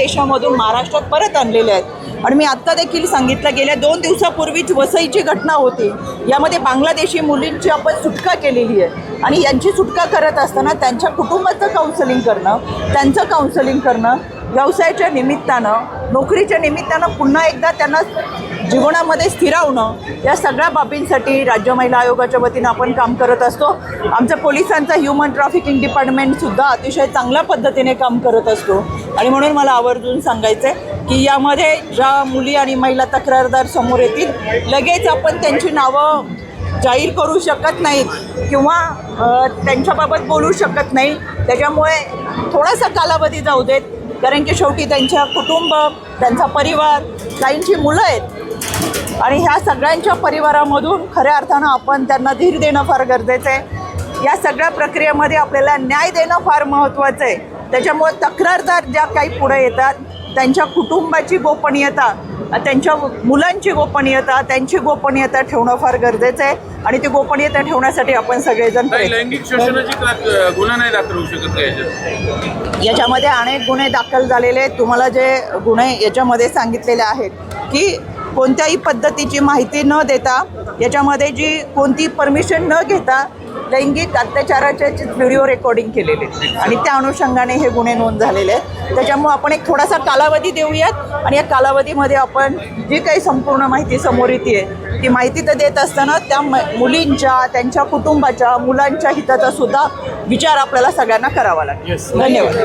देशामधून महाराष्ट्रात परत आणलेले आहेत. आणि मी आत्ता देखील सांगितलं गेल्या दोन दिवसापूर्वीच वसईची घटना होती. यामध्ये बांगलादेशी मुलींची आपण सुटका केलेली आहे. आणि यांची सुटका करत असताना त्यांच्या कुटुंबाचं काउन्सलिंग करणं त्यांचं काउन्सलिंग करणं व्यवसायाच्या निमित्तानं नोकरीच्या निमित्तानं पुन्हा एकदा त्यांना जीवनामध्ये स्थिरावणं या सगळ्या बाबींसाठी राज्य महिला आयोगाच्या वतीनं आपण काम करत असतो. आमच्या पोलिसांचा ह्युमन ट्रॅफिकिंग डिपार्टमेंटसुद्धा अतिशय चांगल्या पद्धतीने काम करत असतो. आणि म्हणून मला आवर्जून सांगायचं आहे की यामध्ये ज्या मुली आणि महिला तक्रारदार समोर येतील लगेच आपण त्यांची नावं जाहीर करू शकत नाहीत किंवा त्यांच्याबाबत बोलू शकत नाही. त्याच्यामुळे थोडासा कालावधी जाऊ देत कारण की शेवटी त्यांच्या कुटुंब त्यांचा परिवार काहींची मुलं आहेत. आणि ह्या सगळ्यांच्या परिवारामधून खऱ्या अर्थानं आपण त्यांना धीर देणं फार गरजेचं आहे. या सगळ्या प्रक्रियेमध्ये आपल्याला न्याय देणं फार महत्त्वाचं आहे. त्याच्यामुळे तक्रारदार ज्या काही पुढे येतात त्यांच्या कुटुंबाची गोपनीयता त्यांच्या मुलांची गोपनीयता त्यांची गोपनीयता ठेवणं फार गरजेचं आहे आणि ती गोपनीयता ठेवण्यासाठी आपण सगळेजण लैंगिक शोषणाची गुन्हा नाही दाखल होऊ शकत याच्यामध्ये अनेक गुन्हे दाखल झालेले आहेत. तुम्हाला जे गुन्हे याच्यामध्ये सांगितलेले आहेत की कोणत्याही पद्धतीची माहिती न देता याच्यामध्ये जी कोणती परमिशन न घेता लैंगिक अत्याचाराचे व्हिडिओ रेकॉर्डिंग केलेले. आणि त्या अनुषंगाने हे गुन्हे नोंद झालेले आहेत. त्याच्यामुळे आपण एक थोडासा कालावधी देऊयात आणि या कालावधीमध्ये आपण जी काही संपूर्ण माहिती समोर येते ती माहिती तर देत असताना त्या मुलींच्या त्यांच्या कुटुंबाच्या मुलांच्या हिताचा सुद्धा विचार आपल्याला सगळ्यांना करावा लागेल. धन्यवाद.